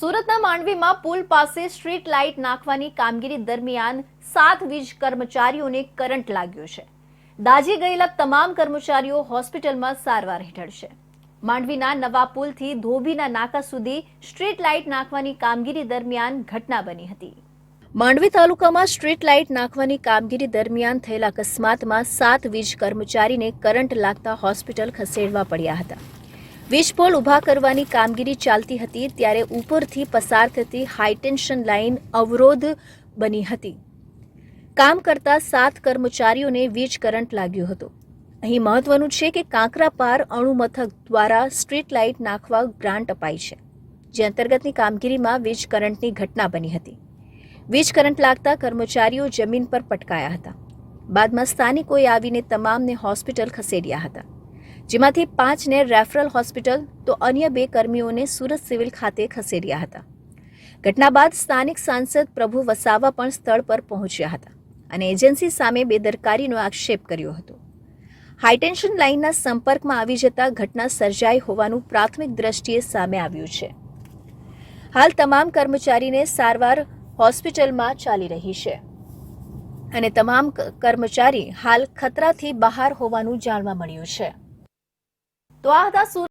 સુરતના માંડવીમાં પુલ પાસે સ્ટ્રીટ લાઇટ નાખવાની કામગીરી દરમિયાન સાત વીજ કર્મચારીઓને કરંટ લાગ્યો છે. દાઝી ગયેલા તમામ કર્મચારીઓ હોસ્પિટલમાં સારવાર હેઠળ છે. માંડવીના નવા પુલથી ધોબીના નાકા સુધી સ્ટ્રીટ લાઇટ નાખવાની કામગીરી દરમિયાન ઘટના બની હતી. માંડવી તાલુકામાં સ્ટ્રીટ લાઇટ નાખવાની કામગીરી દરમિયાન થયેલા અકસ્માતમાં સાત વીજ કર્મચારીને કરંટ લાગતા હોસ્પિટલ ખસેડવા પડ્યા હતા. વીજ પોલ ઊભા કરવાની કામગીરી ચાલતી હતી ત્યારે ઉપરથી પસાર થતી હાઈટેન્શન લાઇન અવરોધ બની હતી. કામ કરતા સાત કર્મચારીઓને વીજ કરંટ લાગ્યો હતો. અહીં મહત્વનું છે કે કાંકરાપાર અણુમથક દ્વારા સ્ટ્રીટ લાઇટ નાખવા ગ્રાન્ટ અપાઈ છે, જે અંતર્ગતની કામગીરીમાં વીજ કરંટની ઘટના બની હતી. વીજ કરંટ લાગતા કર્મચારીઓ જમીન પર પટકાયા હતા. બાદમાં સ્થાનિકોએ આવીને તમામને હોસ્પિટલ ખસેડ્યા હતા. જેમાંથી પાંચને રેફરલ હોસ્પિટલ, તો અન્ય બે કર્મીઓને સુરત સિવિલ ખાતે ખસેડ્યા હતા. ઘટના બાદ સ્થાનિક સાંસદ પ્રભુ વસાવા પણ સ્થળ પર પહોંચ્યા હતા અને એજન્સી સામે બેદરકારીનો આક્ષેપ કર્યો હતો. હાઈટેન્શન લાઇનના સંપર્કમાં આવી જતા ઘટના સર્જાઈ હોવાનું પ્રાથમિક દ્રષ્ટિએ સામે આવ્યું છે. હાલ તમામ કર્મચારીને સારવાર હોસ્પિટલમાં ચાલી રહી છે. અને તમામ કર્મચારી હાલ ખતરાથી બહાર હોવાનું જાણવા મળ્યું છે. તો આ હતા સુરત